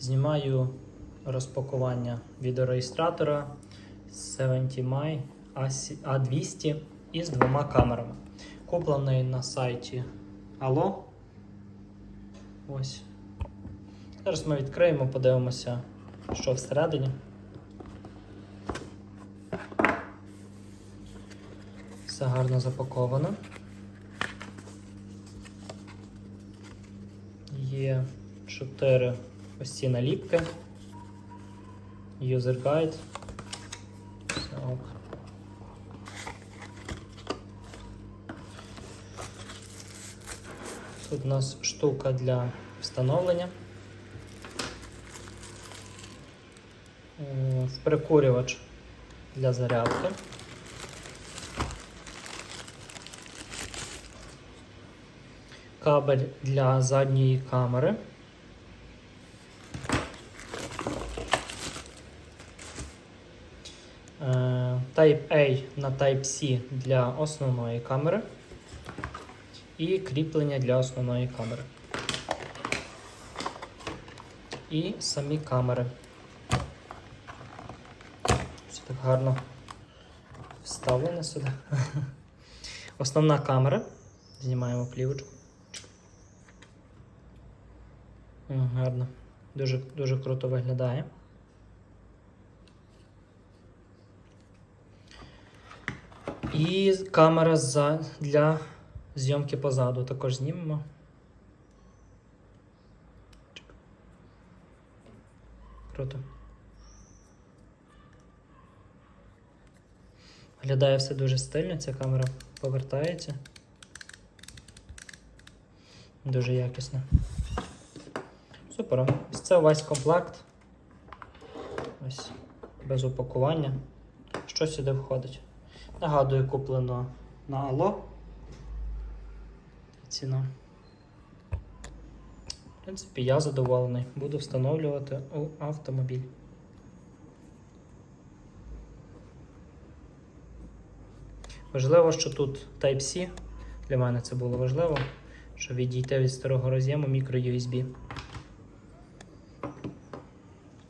Знімаю розпакування відеореєстратора 70 A200 із двома камерами. Куплений на сайті Allo. Ось. Зараз ми відкриємо, подивимося, що всередині. Все гарно запаковано. Є 4 ось ці наліпки. User Guide. Все ок. Тут у нас штука для встановлення. Е, Прикурювач для зарядки. Кабель для задньої камери. Е, Type A на Type C для основної камери і кріплення для основної камери. І самі камери. Все так гарно вставлено сюди. Основна камера. Знімаємо плівочку. Гарно. Дуже, дуже круто виглядає. І камера за, для зйомки позаду також знімемо. Круто. Виглядає все дуже стильно, ця камера повертається. Дуже якісно. Супер. Ось це увесь комплект. Ось без упакування. Що сюди входить? Нагадую, куплено на Ало. Ціна. В принципі, я задоволений. Буду встановлювати у автомобіль. Важливо, що тут Type-C. Для мене це було важливо, щоб відійти від старого роз'єму мікро USB.